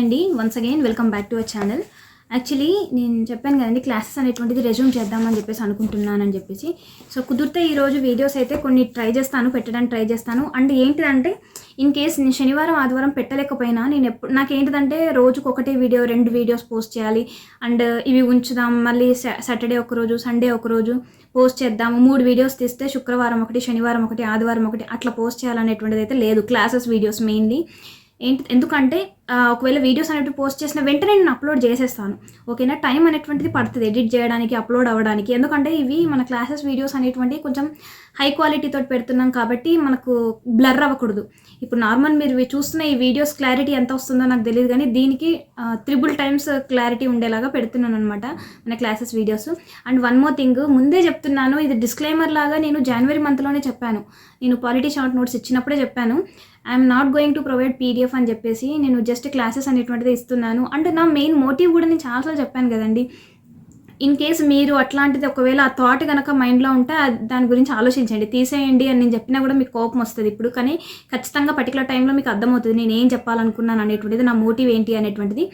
అండి. Once again welcome back to our channel actually నేను చెప్పాను కదండి క్లాసెస్ అనేటువంటిది రెజ్యూమ్ చేద్దామని చెప్పేసి అనుకుంటున్నానని చెప్పేసి. సో కుదిరితే ఈరోజు వీడియోస్ అయితే కొన్ని ట్రై చేస్తాను పెట్టడానికి ట్రై చేస్తాను. అండ్ ఏంటిదంటే ఇన్ కేస్ నేను శనివారం ఆదివారం పెట్టలేకపోయినా నేను ఎప్పుడు నాకేంటిదంటే రోజుకు ఒకటే వీడియో రెండు వీడియోస్ పోస్ట్ చేయాలి. అండ్ ఇవి ఉంచుదాం మళ్ళీ సాటర్డే ఒక రోజు సండే ఒక రోజు పోస్ట్ చేద్దాము. మూడు వీడియోస్ తీస్తే శుక్రవారం ఒకటి శనివారం ఒకటి ఆదివారం ఒకటి అట్లా పోస్ట్ చేయాలనేటువంటిది అయితే లేదు. క్లాసెస్ వీడియోస్ మెయిన్లీ ఏంటి ఎందుకంటే ఒకవేళ వీడియోస్ అనేవి పోస్ట్ చేసిన వెంటనే నేను అప్లోడ్ చేసేస్తాను. ఓకేనా? టైం అనేటువంటిది పడుతుంది ఎడిట్ చేయడానికి అప్లోడ్ అవ్వడానికి. ఎందుకంటే ఇవి మన క్లాసెస్ వీడియోస్ అనేటువంటివి కొంచెం హై క్వాలిటీతో పెడుతున్నాం కాబట్టి మనకు బ్లర్ అవ్వకూడదు. ఇప్పుడు నార్మల్ మీరు చూస్తున్న ఈ వీడియోస్ క్లారిటీ ఎంత వస్తుందో నాకు తెలియదు కానీ దీనికి త్రిబుల్ టైమ్స్ క్లారిటీ ఉండేలాగా పెడుతున్నాను అనమాట మన classes videos. And one more thing ముందే చెప్తున్నాను ఇది డిస్క్లైమర్ లాగా నేను జనవరి మంత్లోనే చెప్పాను. నేను పాలిటీ షార్ట్ నోట్స్ ఇచ్చినప్పుడే చెప్పాను. I'm not going to provide PDF అని చెప్పేసి నేను జస్ట్ క్లాసెస్ అనేటువంటిది ఇస్తున్నాను. అంటే నా మెయిన్ మోటివ్ కూడా నేను చాలాసార్లు చెప్పాను కదండి. ఇన్ కేస్ మీరు అట్లాంటిది ఒకవేళ ఆ థాట్ కనుక మైండ్లో ఉంటే దాని గురించి ఆలోచించండి. తీసేయండి అని నేను చెప్పినా కూడా మీకు కోపం వస్తుంది ఇప్పుడు కానీ ఖచ్చితంగా పర్టికులర్ టైంలో మీకు అర్థమవుతుంది నేను ఏం చెప్పాలనుకున్నాను అనేటువంటిది నా మోటివ్ ఏంటి అనేటువంటిది.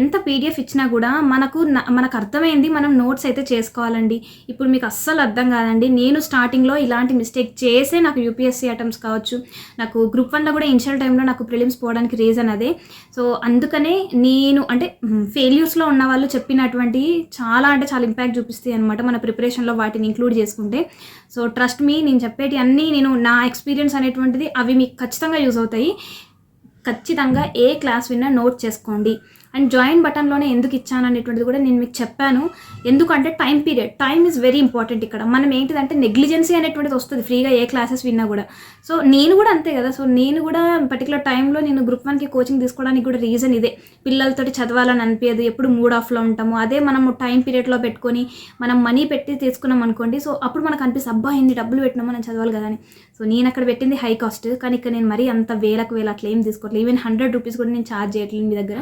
ఎంత పీడిఎఫ్ ఇచ్చినా కూడా మనకు మనకు అర్థమైంది మనం నోట్స్ అయితే చేసుకోవాలండి. ఇప్పుడు మీకు అస్సలు అర్థం కాదండి. నేను స్టార్టింగ్లో ఇలాంటి మిస్టేక్ చేసే నాకు యూపీఎస్సీ అటెంప్ట్స్ కావచ్చు నాకు గ్రూప్ వన్లో కూడా ఇనిషియల్ టైంలో నాకు ప్రిలిమ్స్ పోవడానికి రీజన్ అదే. సో అందుకనే నేను అంటే ఫెయిల్యూర్స్లో ఉన్న వాళ్ళు చెప్పినటువంటి చాలా అంటే చాలా ఇంపాక్ట్ చూపిస్తాయి అనమాట మన ప్రిపరేషన్లో వాటిని ఇంక్లూడ్ చేసుకుంటే. సో ట్రస్ట్ మీ నేను చెప్పేటి అన్నీ నేను నా ఎక్స్పీరియన్స్ అనేటువంటిది అవి మీకు ఖచ్చితంగా యూజ్ అవుతాయి. ఖచ్చితంగా ఏ క్లాస్ విన్నా నోట్ చేసుకోండి. అండ్ జాయిన్ బటన్లోనే ఎందుకు ఇచ్చాను అనేటువంటిది కూడా నేను మీకు చెప్పాను. ఎందుకంటే time period time is very important ఇక్కడ. మనం ఏంటిదంటే నెగ్లిజెన్సీ అనేటువంటిది వస్తుంది ఫ్రీగా ఏ క్లాసెస్ విన్నా కూడా. సో నేను కూడా అంతే కదా సో నేను కూడా పర్టికులర్ టైంలో నేను గ్రూప్ వన్కి కోచింగ్ తీసుకోవడానికి కూడా రీజన్ ఇదే. పిల్లలతోటి చదవాలని అనిపించదు ఎప్పుడు మూడ్ ఆఫ్లో ఉంటాము. అదే మనము టైం పీరియడ్లో పెట్టుకొని మనం మనీ పెట్టి తీసుకున్నాం అనుకోండి సో అప్పుడు మనకు అనిపిస్తుంది అబ్బా ఇన్ని డబ్బులు పెట్టినా మనం చదవాలి కదా అని. సో నేను అక్కడ పెట్టింది హై కాస్ట్ కానీ ఇక్కడ నేను మరీ అంత వేలకు వేల అట్లా ఏం తీసుకోవట్లేదు. ఈవెన్ హండ్రెడ్ రూపీస్ కూడా నేను ఛార్జ్ చేయట్లేదు మీ దగ్గర.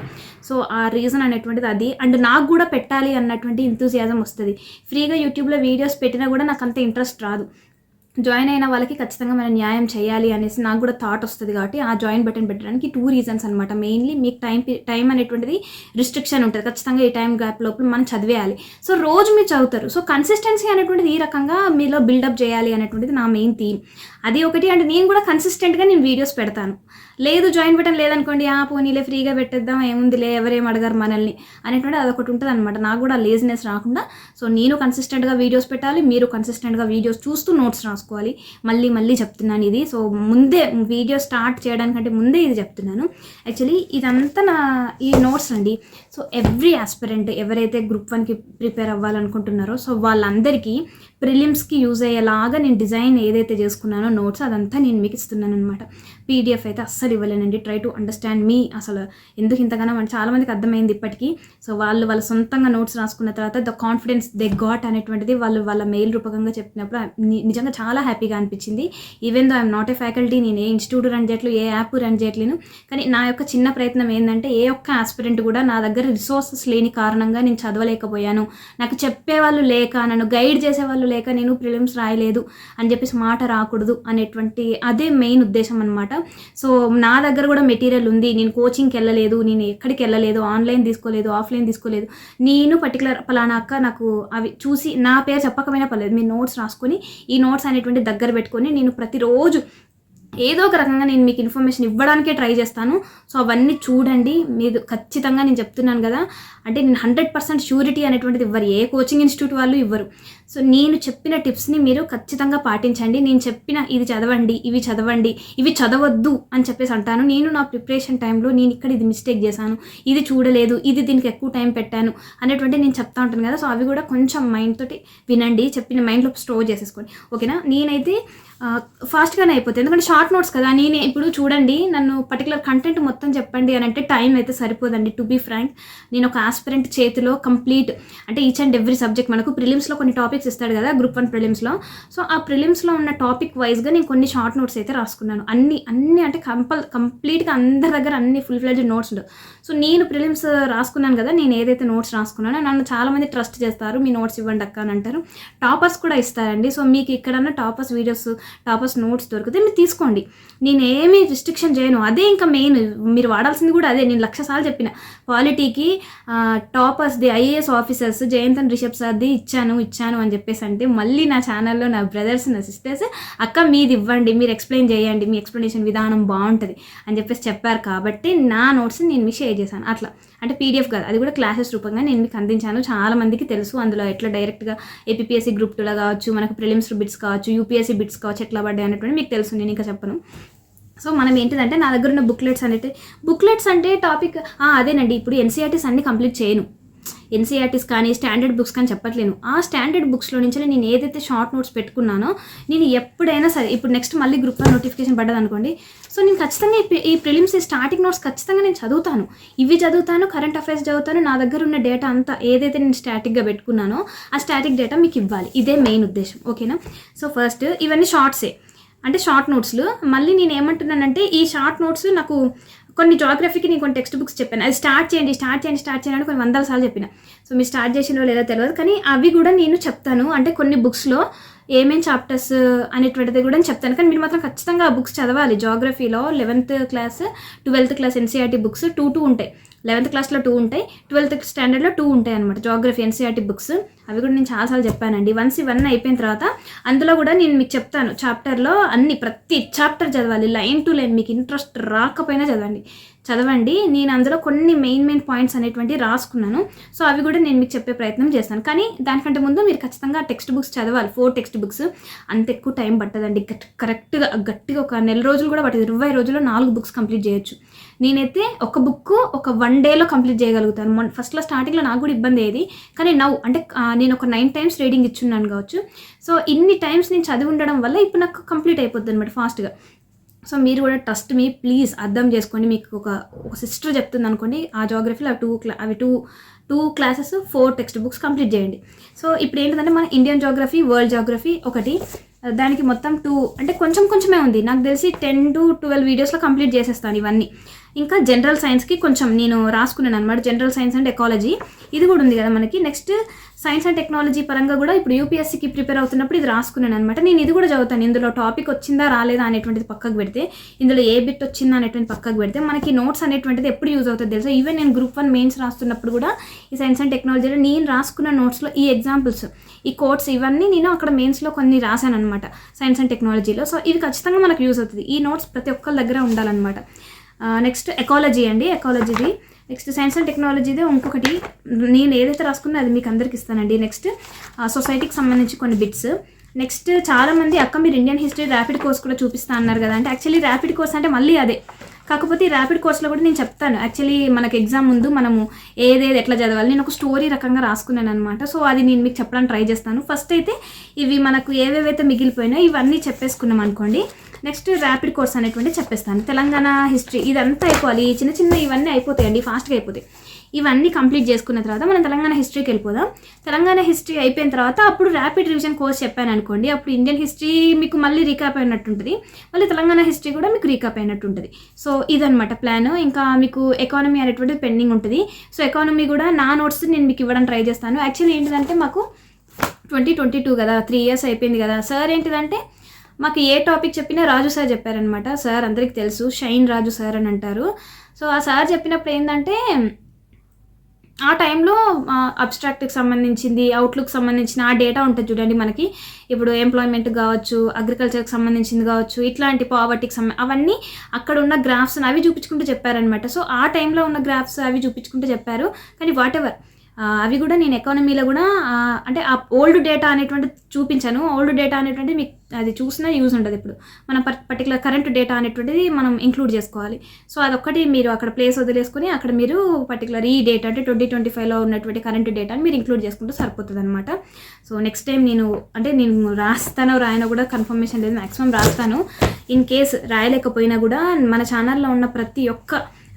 సో ఆ రీజన్ అనేటువంటిది అది. అండ్ నాకు కూడా పెట్టాలి అన్నటువంటి ఇంతూజియాజం వస్తుంది. ఫ్రీగా యూట్యూబ్లో వీడియోస్ పెట్టినా కూడా నాకు అంత ఇంట్రెస్ట్ రాదు. జాయిన్ అయిన వాళ్ళకి ఖచ్చితంగా మనం న్యాయం చేయాలి అనేసి నాకు కూడా థాట్ వస్తుంది కాబట్టి ఆ జాయిన్ బటన్ పెట్టడానికి టూ రీజన్స్ అనమాట మెయిన్లీ మీకు టైం టైం అనేటువంటిది రిస్ట్రిక్షన్ ఉంటుంది. ఖచ్చితంగా ఈ టైం గ్యాప్ లోపల మనం చదివేయాలి. సో రోజు మీరు చదువుతారు. సో కన్సిస్టెన్సీ అనేటువంటిది ఈ రకంగా మీలో బిల్డప్ చేయాలి అనేటువంటిది నా మెయిన్ థీమ్ అది ఒకటి. అండ్ నేను కూడా కన్సిస్టెంట్గా నేను వీడియోస్ పెడతాను. లేదు జాయిన్ బటన్ లేదనుకోండి ఆ పోనీలే ఫ్రీగా పెట్టేద్దాం ఏముందిలే ఎవరేం అడగారు మనల్ని. అనేటువంటి అదొకటి ఉంటుంది అనమాట నాకు కూడా లేజినెస్ రాకుండా సో నేను కన్సిస్టెంట్గా వీడియోస్ పెట్టాలి మీరు కన్సిస్టెంట్గా వీడియోస్ చూస్తూ నోట్స్ రాసుకోవాలి. మళ్ళీ మళ్ళీ చెప్తున్నాను ఇది. సో ముందే వీడియో స్టార్ట్ చేయడానికంటే ముందే ఇది చెప్తున్నాను. యాక్చువల్లీ ఇదంతా నా ఈ నోట్స్ అండి. సో ఎవ్రీ ఆస్పిరెంట్ ఎవరైతే గ్రూప్ వన్కి ప్రిపేర్ అవ్వాలనుకుంటున్నారో సో వాళ్ళందరికీ ప్రిలిమ్స్కి యూజ్ అయ్యేలాగా నేను డిజైన్ ఏదైతే చేసుకున్నానో నోట్స్ అదంతా నేను మీకు ఇస్తున్నాను అనమాట పీడిఎఫ్ అయితే అస్సలు ఇవ్వలేనండి. ట్రై టు అండర్స్టాండ్ మీ అసలు ఎందుకు ఇంతగానో మన చాలామందికి అర్థమైంది ఇప్పటికీ. సో వాళ్ళు వాళ్ళ సొంతంగా నోట్స్ రాసుకున్న తర్వాత ద కాన్ఫిడెన్స్ దే గాట్ అనేటువంటిది వాళ్ళు వాళ్ళ మెయిల్ రూపకంగా చెప్పినప్పుడు నిజంగా చాలా హ్యాపీగా అనిపించింది. Even though I'm not a faculty నేను ఏ ఇన్స్టిట్యూట్ రన్ చేయట్లేదు ఏ యాప్ రన్ చేయట్లేను. కానీ నా యొక్క చిన్న ప్రయత్నం ఏంటంటే ఏ ఒక్క ఆస్పిరెంట్ కూడా నా దగ్గర రిసోర్సెస్ లేని కారణంగా నేను చదవలేకపోయాను. నాకు చెప్పేవాళ్ళు లేక నన్ను గైడ్ చేసేవాళ్ళు లేక నేను ప్రిలిమ్స్ రాయలేదు అని చెప్పేసి మాట రాకూడదు అనేటువంటి అదే మెయిన్ ఉద్దేశం అనమాట సో నా దగ్గర కూడా మెటీరియల్ ఉంది. నేను కోచింగ్కి వెళ్ళలేదు నేను ఎక్కడికి వెళ్ళలేదు ఆన్లైన్ తీసుకోలేదు ఆఫ్లైన్ తీసుకోలేదు. నేను పర్టికులర్ పలానా అక్క నాకు అవి చూసి నా పేరు చెప్పకపోయినా పర్లేదు. మీ నోట్స్ రాసుకొని ఈ నోట్స్ అనేటువంటి దగ్గర పెట్టుకొని నేను ప్రతిరోజు ఏదో ఒక రకంగా నేను మీకు ఇన్ఫర్మేషన్ ఇవ్వడానికే ట్రై చేస్తాను. సో అవన్నీ చూడండి. మీరు ఖచ్చితంగా నేను చెప్తున్నాను కదా. అంటే నేను హండ్రెడ్ పర్సెంట్ షూరిటీ అనేటువంటిది ఇవ్వరు. ఏ కోచింగ్ ఇన్స్టిట్యూట్ వాళ్ళు ఇవ్వరు. సో నేను చెప్పిన టిప్స్ని మీరు ఖచ్చితంగా పాటించండి. నేను చెప్పిన ఇది చదవండి ఇవి చదవండి ఇవి చదవద్దు అని చెప్పేసి అంటాను. నేను నా ప్రిపరేషన్ టైంలో నేను ఇక్కడ ఇది మిస్టేక్ చేశాను ఇది చూడలేదు ఇది దీనికి ఎక్కువ టైం పెట్టాను అనేటువంటి నేను చెప్తా ఉంటాను కదా. సో అవి కూడా కొంచెం మైండ్ తోటి వినండి చెప్పిన మైండ్లో స్టోర్ చేసేసుకోండి. ఓకేనా? నేనైతే ఫాస్ట్గానే అయిపోతుంది ఎందుకంటే షార్ట్ నోట్స్ కదా నేను ఇప్పుడు చూడండి నన్ను పర్టికులర్ కంటెంట్ మొత్తం చెప్పండి అని అంటే టైం అయితే సరిపోదండి. టు బీ ఫ్రాంక్ నేను ఒక ఆస్పిరెంట్ చేతిలో కంప్లీట్ అంటే ఈచ్ అండ్ ఎవ్రీ సబ్జెక్ట్ మనకు ప్రిలిమ్స్లో కొన్ని టాపిక్స్ ఇస్తాడు కదా గ్రూప్ వన్ ప్రిలిమ్స్లో. సో ఆ ప్రిలిమ్స్లో ఉన్న టాపిక్ వైజ్గా నేను కొన్ని షార్ట్ నోట్స్ అయితే రాసుకున్నాను. అన్ని అన్ని అంటే కంపల్ కంప్లీట్గా అందరి దగ్గర అన్ని ఫుల్ ఫ్లెడ్జ్ నోట్స్ ఉండవు సో నేను ప్రిలిమ్స్ రాసుకున్నాను కదా నేను ఏదైతే నోట్స్ రాసుకున్నానో నన్ను చాలామంది ట్రస్ట్ చేస్తారు మీ నోట్స్ ఇవ్వండి అక్క అని అంటారు. టాపర్స్ కూడా ఇస్తారండి. సో మీకు ఎక్కడన్నా టాపర్స్ వీడియోస్ టాపర్స్ నోట్స్ దొరికితే మీరు తీసుకోండి. నేను ఏమీ రిస్ట్రిక్షన్ చేయను. అదే ఇంకా మెయిన్. మీరు వాడాల్సింది కూడా అదే. నేను లక్ష సార్లు చెప్పిన. క్వాలిటీకి టాపర్స్ది ఐఏఎస్ ఆఫీసర్స్ జయంతన్ రిషబ్ సార్ది ఇచ్చాను ఇచ్చాను అని చెప్పేసి అంటే మళ్ళీ నా ఛానల్లో నా బ్రదర్స్ నా సిస్టర్స్ అక్క మీది ఇవ్వండి మీరు ఎక్స్ప్లెయిన్ చేయండి మీ ఎక్స్ప్లెనేషన్ విధానం బాగుంటుంది అని చెప్పేసి చెప్పారు. కాబట్టి నా నోట్స్ నేను మీకు షేర్ చేశాను. అట్లా. అంటే పీడిఎఫ్ కాదు. అది కూడా క్లాసెస్ రూపంగా నేను మీకు అందించాను. చాలా మందికి తెలుసు. అందులో ఎట్లా డైరెక్ట్గా ఏపీఎస్సీ గ్రూప్ టూలో కావచ్చు మనకు ప్రిలిమ్స్ బిట్స్ కావచ్చు యూపీఎస్సీ బిట్స్ కావచ్చు ఎట్లా పడ్డాయి అనేటువంటి మీకు తెలుసు. నేను ఇంకా చెప్పను. సో మనం ఏంటిదంటే నా దగ్గర ఉన్న బుక్లెట్స్ అనేది బుక్లెట్స్ అంటే టాపిక్ అదేనండి. ఇప్పుడు ఎన్సీఆర్టీస్ అన్ని కంప్లీట్ చేయను. ఎన్సీఆర్టీస్ కానీ స్టాండర్డ్ బుక్స్ కానీ చెప్పట్లేను. ఆ స్టాండర్డ్ బుక్స్లో నుంచి నేను ఏదైతే షార్ట్ నోట్స్ పెట్టుకున్నానో నేను ఎప్పుడైనా సరే ఇప్పుడు నెక్స్ట్ మళ్ళీ గ్రూప్ వన్ నోటిఫికేషన్ పడ్డది అనుకోండి సో నేను ఖచ్చితంగా ఈ ఈ ప్రిలిమ్స్ స్టార్టింగ్ నోట్స్ ఖచ్చితంగా నేను చదువుతాను. ఇవి చదువుతాను కరెంట్ అఫైర్స్ చదువుతాను నా దగ్గర ఉన్న డేటా అంతా ఏదైతే నేను స్టాటిక్గా పెట్టుకున్నానో ఆ స్టాటిక్ డేటా మీకు ఇవ్వాలి. ఇదే మెయిన్ ఉద్దేశం. ఓకేనా సో ఫస్ట్ ఇవన్నీ షార్ట్సే అంటే షార్ట్ నోట్స్లు మళ్ళీ నేను ఏమంటున్నానంటే ఈ షార్ట్ నోట్స్ నాకు కొన్ని జాగ్రఫీకి నేను కొన్ని టెక్స్ట్ బుక్స్ చెప్పాను. అది స్టార్ట్ చేయండి స్టార్ట్ చేయండి స్టార్ట్ చేయండి అని కొన్ని వందల సార్లు చెప్పిన. సో మీరు స్టార్ట్ చేసినో లేదో తెలియదు. కానీ అవి కూడా నేను చెప్తాను. అంటే కొన్ని బుక్స్లో ఏమేం చాప్టర్స్ అనేటువంటిది కూడా నేను చెప్తాను. కానీ మీరు మాత్రం ఖచ్చితంగా ఆ బుక్స్ చదవాలి. జాగ్రఫీలో eleventh class twelfth class NCERT books two two ఉంటాయి. లెవెన్త్ క్లాస్లో టూ ఉంటాయి ట్వెల్త్ స్టాండర్డ్లో టూ ఉంటాయి అనమాట జాగ్రఫీ ఎన్సీఆర్టీ బుక్స్ అవి కూడా నేను చాలాసార్లు చెప్పానండి. వన్స్ ఇవన్నీ అయిపోయిన తర్వాత అందులో కూడా నేను మీకు చెప్తాను చాప్టర్లో అన్ని ప్రతి చాప్టర్ చదవాలి లైన్ టు లైన్ మీకు ఇంట్రెస్ట్ రాకపోయినా చదవండి. చదవండి నేను అందులో కొన్ని మెయిన్ మెయిన్ పాయింట్స్ అనేటువంటి రాసుకున్నాను. సో అవి కూడా నేను మీకు చెప్పే ప్రయత్నం చేస్తాను. కానీ దానికంటే ముందు మీరు ఖచ్చితంగా టెక్స్ట్ బుక్స్ చదవాలి ఫోర్ టెక్స్ట్ బుక్స్ అంత ఎక్కువ టైం పట్టదండి. గట్- కరెక్ట్గా గట్టిగా ఒక నెల రోజులు కూడా పట్టదు. ఇరవై రోజుల్లో నాలుగు బుక్స్ కంప్లీట్ చేయొచ్చు. నేనైతే ఒక బుక్ ఒక వన్ డేలో కంప్లీట్ చేయగలుగుతాను. మొన్న ఫస్ట్లో స్టార్టింగ్లో నాకు కూడా ఇబ్బంది అయ్యేది. కానీ నవ్వు అంటే నేను ఒక నైన్ టైమ్స్ రీడింగ్ ఇచ్చున్నాను కావచ్చు. సో ఇన్ని టైమ్స్ నేను చదివి ఉండడం వల్ల ఇప్పుడు నాకు కంప్లీట్ అయిపోద్ది అనమాట ఫాస్ట్గా సో మీరు కూడా ట్రస్ట్ మీ ప్లీజ్ అర్థం చేసుకోండి. మీకు ఒక ఒక సిస్టర్ చెప్తుంది అనుకోండి ఆ జోగ్రఫీలో అవి టూ క్లా అవి two two classes four text books complete చేయండి. సో ఇప్పుడు ఏంటంటే మన ఇండియన్ జోగ్రఫీ వరల్డ్ జోగ్రఫీ ఒకటి దానికి మొత్తం టూ అంటే కొంచెం కొంచెమే ఉంది. నాకు తెలిసి టెన్ టు ట్వెల్వ్ వీడియోస్లో కంప్లీట్ చేసేస్తాను ఇవన్నీ. ఇంకా జనరల్ సైన్స్కి కొంచెం నేను రాసుకున్నాను అనమాట జనరల్ సైన్స్ అండ్ ఎకాలజీ ఇది కూడా ఉంది కదా మనకి. నెక్స్ట్ సైన్స్ అండ్ టెక్నాలజీ పరంగా కూడా ఇప్పుడు యూపీఎస్సీకి ప్రిపేర్ అవుతున్నప్పుడు ఇది రాసుకున్నాను అనమాట నేను ఇది కూడా చదువుతాను. ఇందులో టాపిక్ వచ్చిందా రాలేదా అనేటువంటిది పక్కకు పెడితే ఇందులో ఏ బిట్ వచ్చిందా అనేటువంటి పక్కకు పెడితే మనకి నోట్స్ అనేటువంటిది ఎప్పుడు యూజ్ అవుతుంది తెలుసా? ఈవెన్ నేను గ్రూప్ వన్ మెయిన్స్ రాస్తున్నప్పుడు కూడా ఈ సైన్స్ అండ్ టెక్నాలజీలో నేను రాసుకున్న నోట్స్లో ఈ ఎగ్జాంపుల్స్ ఈ కోర్ట్స్ ఇవన్నీ నేను అక్కడ మెయిన్స్లో కొన్ని రాశాను అనమాట సైన్స్ అండ్ టెక్నాలజీలో సో ఇది ఖచ్చితంగా మనకు యూజ్ అవుతుంది. ఈ నోట్స్ ప్రతి ఒక్కరి దగ్గర ఉండాలన్నమాట. నెక్స్ట్ ఎకాలజీ అండి ఎకాలజీది నెక్స్ట్ సైన్స్ అండ్ టెక్నాలజీదే ఇంకొకటి నేను ఏదైతే రాసుకున్నా అది మీకు అందరికి ఇస్తానండి. నెక్స్ట్ సొసైటీకి సంబంధించి కొన్ని బిట్స్ నెక్స్ట్ చాలామంది అక్క మీరు ఇండియన్ హిస్టరీ ర్యాపిడ్ కోర్స్ కూడా చూపిస్తా అన్నారు కదా. అంటే యాక్చువల్లీ ర్యాపిడ్ కోర్స్ అంటే మళ్ళీ అదే. కాకపోతే ఈ ర్యాపిడ్ కోర్స్లో కూడా నేను చెప్తాను. యాక్చువల్లీ మనకు ఎగ్జామ్ ముందు మనము ఏదేది ఎట్లా చదవాలి నేను ఒక స్టోరీ రకంగా రాసుకున్నాను అనమాట సో అది నేను మీకు చెప్పడానికి ట్రై చేస్తాను. ఫస్ట్ అయితే ఇవి మనకు ఏవేవైతే మిగిలిపోయినాయో ఇవన్నీ చెప్పేసుకున్నాం అనుకోండి. నెక్స్ట్ ర్యాపిడ్ కోర్స్ అనేటువంటి చెప్పేస్తాను. తెలంగాణ హిస్టరీ ఇదంతా అయిపోవాలి. ఈ చిన్న చిన్న ఇవన్నీ అయిపోతాయండి ఫాస్ట్గా అయిపోతాయి. ఇవన్నీ కంప్లీట్ చేసుకున్న తర్వాత మనం తెలంగాణ హిస్టరీకి వెళ్ళిపోదాం. తెలంగాణ హిస్టరీ అయిపోయిన తర్వాత అప్పుడు ర్యాపిడ్ రివిజన్ కోర్స్ చెప్పాను అనుకోండి అప్పుడు ఇండియన్ హిస్టరీ మీకు మళ్ళీ రీకాప్ అయినట్టు ఉంటుంది మళ్ళీ తెలంగాణ హిస్టరీ కూడా మీకు రీకాప్ అయినట్టు ఉంటుంది సో ఇదనమాట ప్లాన్. ఇంకా మీకు ఎకానమీ అనేటువంటిది పెండింగ్ ఉంటుంది. సో ఎకానమీ కూడా నా నోట్స్ నేను మీకు ఇవ్వడం ట్రై చేస్తాను. యాక్చువల్లీ ఏంటిదంటే మాకు ట్వంటీ ట్వంటీ టూ కదా త్రీ ఇయర్స్ అయిపోయింది కదా. సార్ ఏంటిదంటే మాకు ఏ టాపిక్ చెప్పినా రాజు సార్ చెప్పారనమాట సార్ అందరికీ తెలుసు షైన్ రాజు సార్ అని అంటారు. సో ఆ సార్ చెప్పినప్పుడు ఏంటంటే ఆ టైంలో అబ్స్ట్రాక్ట్కి సంబంధించింది అవుట్లుక్ సంబంధించిన ఆ డేటా ఉంటుంది చూడండి మనకి. ఇప్పుడు ఎంప్లాయ్మెంట్ కావచ్చు అగ్రికల్చర్కి సంబంధించింది కావచ్చు ఇట్లాంటి పావర్టీకి సంబంధ అవన్నీ అక్కడ ఉన్న గ్రాఫ్స్ అవి చూపించుకుంటూ చెప్పారనమాట సో ఆ టైంలో ఉన్న గ్రాఫ్స్ అవి చూపించుకుంటూ చెప్పారు. కానీ వాట్ ఎవర్ అవి కూడా నేను ఎకానమీలో కూడా అంటే ఆ ఓల్డ్ డేటా అనేటువంటి చూపించాను. ఓల్డ్ డేటా అనేటువంటి మీకు అది చూసినా యూజ్ ఉండదు ఇప్పుడు. మన పర్టికులర్ కరెంట్ డేటా అనేటువంటిది మనం ఇంక్లూడ్ చేసుకోవాలి. సో అదొక్కటి మీరు అక్కడ ప్లేస్ వదిలేసుకొని అక్కడ మీరు పర్టికులర్ ఈ డేటా అంటే ట్వంటీ ట్వంటీ ఫైవ్లో ఉన్నటువంటి కరెంట్ డేటాని మీరు ఇంక్లూడ్ చేసుకుంటే సరిపోతుంది అనమాట సో నెక్స్ట్ టైం నేను అంటే నేను రాస్తానో రాయనో కూడా కన్ఫర్మేషన్ లేదు. మ్యాక్సిమం రాస్తాను. ఇన్ కేస్ రాయలేకపోయినా కూడా మన ఛానల్లో ఉన్న ప్రతి ఒక్క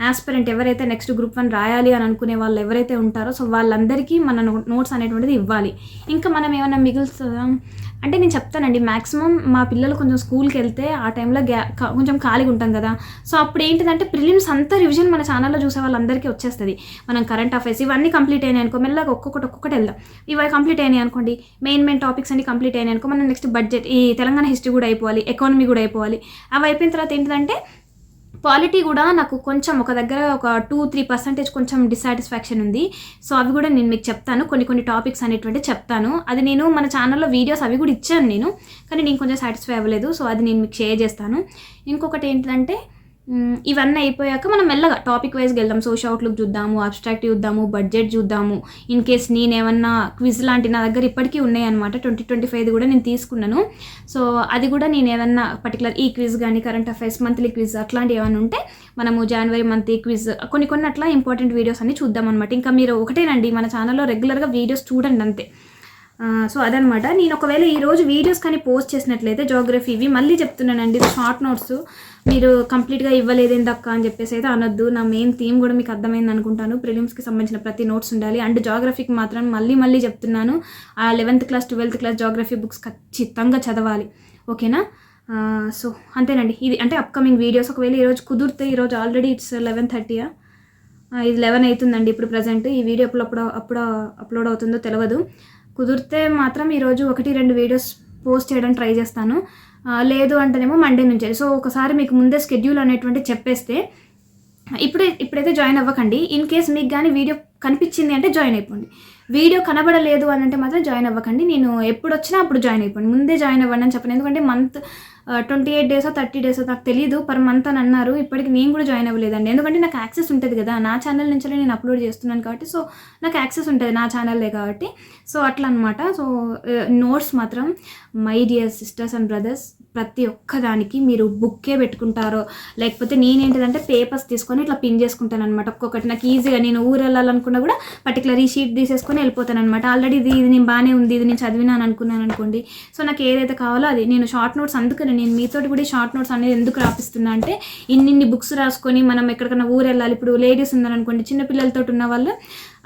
ఆస్పిరెంట్ ఎవరైతే నెక్స్ట్ గ్రూప్ వన్ రాయాలి అని అనుకునే వాళ్ళు ఎవరైతే ఉంటారో సో వాళ్ళందరికీ మన నోట్స్ అనేటువంటిది ఇవ్వాలి. ఇంకా మనం ఏమైనా మిగులుతుందా? అంటే నేను చెప్తానండి మ్యాక్సిమం మా పిల్లలు కొంచెం స్కూల్కి వెళ్తే ఆ టైంలో గ్యా కొంచెం ఖాళీగా ఉంటాం కదా. సో అప్పుడు ఏంటిదంటే ప్రిలిమ్స్ అంతా రివిజన్ మన ఛానల్లో చూసే వాళ్ళందరికీ వచ్చేస్తుంది. మనం కరెంట్ అఫైర్స్ ఇవన్నీ కంప్లీట్ అయినాయి అనుకో మెల్లగా ఒక్కొక్కటి ఒక్కొక్కటి వెళ్దాం. ఇవి కంప్లీట్ అయినాయి అనుకోండి మెయిన్ మెయిన్ టాపిక్స్ అన్ని కంప్లీట్ అయినాయి అనుకో మనం నెక్స్ట్ బడ్జెట్ ఈ తెలంగాణ హిస్టరీ కూడా అయిపోవాలి ఎకానమీ కూడా అయిపోవాలి. అవి అయిపోయిన తర్వాత ఏంటిదంటే క్వాలిటీ కూడా నాకు కొంచెం ఒక దగ్గర ఒక టూ త్రీ పర్సెంటేజ్ కొంచెం డిసాటిస్ఫాక్షన్ ఉంది. సో అవి కూడా నేను మీకు చెప్తాను. కొన్ని కొన్ని టాపిక్స్ అనేటువంటి చెప్తాను. అది నేను మన ఛానల్లో వీడియోస్ అవి కూడా ఇచ్చాను నేను. కానీ నేను కొంచెం సాటిస్ఫై అవ్వలేదు. సో అది నేను మీకు షేర్ చేస్తాను. ఇంకొకటి ఏంటంటే ఇవన్నీ అయిపోయాక మనం మెల్లగా టాపిక్ వైజ్కి వెళ్దాం. సోషల్ అవుట్లుక్ చూద్దాము అబ్స్ట్రాక్ట్ చూద్దాము బడ్జెట్ చూద్దాము. ఇన్ కేస్ నేనేమన్నా క్విజ్ లాంటి నా దగ్గర ఇప్పటికీ ఉన్నాయి అనమాట ట్వంటీ ట్వంటీ ఫైవ్ కూడా నేను తీసుకున్నాను. సో అది కూడా నేను ఏమన్నా పర్టికులర్ ఈ క్విజ్ కానీ కరెంట్ అఫైర్స్ మంత్లీ క్విజ్ అట్లాంటివి ఏమైనా ఉంటే మనము జనవరి మంత్ క్విజ్ కొన్ని కొన్ని అట్లా ఇంపార్టెంట్ వీడియోస్ అన్ని చూద్దాం అనమాట ఇంకా మీరు ఒకటేనండి మన ఛానల్లో రెగ్యులర్గా వీడియోస్ చూడండి అంతే. సో అదనమాట. నేను ఒకవేళ ఈ రోజు వీడియోస్ కానీ పోస్ట్ చేసినట్లయితే జోగ్రఫీ ఇవి మళ్ళీ చెప్తున్నానండి. షార్ట్ నోట్స్ మీరు కంప్లీట్గా ఇవ్వలేదు ఏందక్క అని చెప్పేసి అయితే అనొద్దు. నా మెయిన్ థీమ్ కూడా మీకు అర్థమైంది అనుకుంటాను. ప్రిలిమ్స్కి సంబంధించిన ప్రతి నోట్స్ ఉండాలి. అండ్ జాగ్రఫీకి మాత్రం మళ్ళీ మళ్ళీ చెప్తున్నాను. ఆ eleventh class twelfth class geography books ఖచ్చితంగా చదవాలి. ఓకేనా సో అంతేనండి. ఇది అంటే అప్కమింగ్ వీడియోస్ ఒకవేళ ఈరోజు కుదిరితే ఈరోజు ఆల్రెడీ ఇట్స్ లెవెన్ థర్టీయా ఇది లెవెన్ అవుతుందండి. ఇప్పుడు ప్రజెంట్ ఈ వీడియో ఎప్పుడు అప్పుడు అప్పుడు అప్లోడ్ అవుతుందో తెలియదు కుదిరితే మాత్రం ఈరోజు ఒకటి రెండు వీడియోస్ పోస్ట్ చేయడం ట్రై చేస్తాను. లేదు అంటేనేమో మండే నుంచి. సో ఒకసారి మీకు ముందే స్కెడ్యూల్ అనేటువంటి చెప్పేస్తే ఇప్పుడే ఇప్పుడైతే జాయిన్ అవ్వకండి. ఇన్ కేస్ మీకు కానీ వీడియో కనిపించింది అంటే జాయిన్ అయిపోండి. వీడియో కనబడలేదు అని అంటే మాత్రం జాయిన్ అవ్వకండి. నేను ఎప్పుడు వచ్చినా అప్పుడు జాయిన్ అయిపోండి. ముందే జాయిన్ అవ్వండి అని చెప్పండి ఎందుకంటే మంత్ ట్వంటీ ఎయిట్ డేసో థర్టీ డేసో నాకు తెలియదు పర్ మంత్ అని అన్నారు. ఇప్పటికి నేను కూడా జాయిన్ అవ్వలేదండి. ఎందుకంటే నాకు యాక్సెస్ ఉంటుంది కదా నా ఛానల్ నుంచి నేను అప్లోడ్ చేస్తున్నాను కాబట్టి సో నాకు యాక్సెస్ ఉంటుంది నా ఛానల్లే కాబట్టి. సో అట్లా అనమాట సో నోట్స్ మాత్రం my dear sisters and brothers ప్రతి ఒక్కదానికి మీరు బుక్కే పెట్టుకుంటారో లేకపోతే నేనేంటిదంటే పేపర్స్ తీసుకొని ఇట్లా పిన్ చేసుకుంటాను అనమాట ఒక్కొక్కటి నాకు ఈజీగా నేను ఊరు వెళ్ళాలనుకున్నా కూడా పర్టికులర్ ఈ షీట్ తీసేసుకొని వెళ్ళిపోతాను అనమాట ఆల్రెడీ ఇది ఇది నేను బాగానే ఉంది ఇది నేను చదివినాను అనుకున్నాను అనుకోండి. సో నాకు ఏదైతే కావాలో అది నేను షార్ట్ నోట్స్ అందుకని నేను మీతోటి కూడా షార్ట్ నోట్స్ అనేది ఎందుకు రాపిస్తున్నా అంటే ఇన్నిన్ని బుక్స్ రాసుకొని మనం ఎక్కడికైనా ఊరు వెళ్ళాలి ఇప్పుడు లేడీస్ ఉన్నారనుకోండి చిన్న పిల్లలతో ఉన్న వాళ్ళు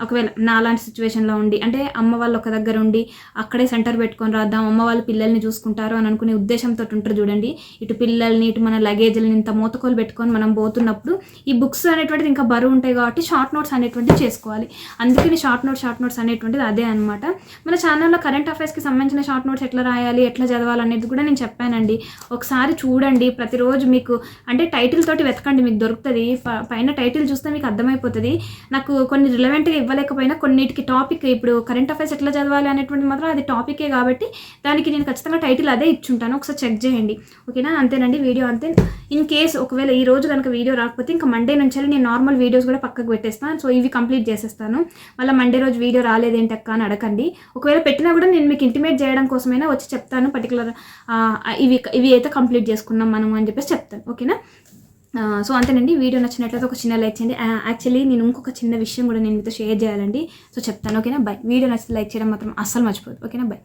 ఒకవేళ నాలాంటి సిచ్యువేషన్లో ఉండి అంటే అమ్మ వాళ్ళు ఒక దగ్గర ఉండి అక్కడే సెంటర్ పెట్టుకొని రాద్దాం అమ్మ వాళ్ళు పిల్లల్ని చూసుకుంటారు అని అనుకునే ఉద్దేశంతో ఉంటారు చూడండి. ఇటు పిల్లల్ని ఇటు మన లగేజ్ని ఇంత మూతకోలు పెట్టుకొని మనం పోతున్నప్పుడు ఈ బుక్స్ అనేటువంటిది ఇంకా బరువు ఉంటాయి కాబట్టి షార్ట్ నోట్స్ అనేటువంటివి చేసుకోవాలి. అందుకని షార్ట్ నోట్స్ షార్ట్ నోట్స్ అనేటువంటిది అదే అనమాట మన ఛానల్లో కరెంట్ అఫైర్స్కి సంబంధించిన షార్ట్ నోట్స్ ఎట్లా రాయాలి ఎట్లా చదవాలి అనేది కూడా నేను చెప్పానండి. ఒకసారి చూడండి ప్రతిరోజు మీకు అంటే టైటిల్ తోటి వెతకండి మీకు దొరుకుతుంది. ప- పైన టైటిల్ చూస్తే మీకు అర్థమైపోతుంది. నాకు కొన్ని రిలవెంట్గా ఇవ్వలేకపోయినా కొన్నిటికి టాపిక్ ఇప్పుడు కరెంట్ అఫైర్స్ ఎట్లా చదవాలి అనేటువంటి మాత్రం అది టాపికే కాబట్టి దానికి నేను ఖచ్చితంగా టైటిల్ అదే ఇచ్చుంటాను. ఒకసారి చెక్ చేయండి. ఓకేనా అంతేనండి. వీడియో అంతే. ఇన్ కేస్ ఒకవేళ ఈ రోజు కనుక వీడియో రాకపోతే ఇంకా మండే నుంచి నేను నార్మల్ వీడియోస్ కూడా పక్కకు పెట్టేస్తాను. సో ఇవి కంప్లీట్ చేసేస్తాను. మళ్ళీ మండే రోజు వీడియో రాలేదేంటి అక్క అని అడగండి. ఒకవేళ పెట్టినా కూడా నేను మీకు ఇంటిమేట్ చేయడం కోసమైనా వచ్చి చెప్తాను. పర్టికులర్ ఇవి ఇవి అయితే కంప్లీట్ చేసుకున్నాం మనం అని చెప్పేసి చెప్తాను. ఓకేనా సో అంతేనండి వీడియో నచ్చినట్లయితే ఒక చిన్న లైక్ చేయండి. యాక్చువల్లీ నేను ఇంకొక చిన్న విషయం కూడా నేను మీతో షేర్ చేయాలండి. సో చెప్తాను ఓకేనా? బై వీడియో నచ్చితే లైక్ చేయడం మాత్రం అస్సలు మర్చిపోదు ఓకేనా? బై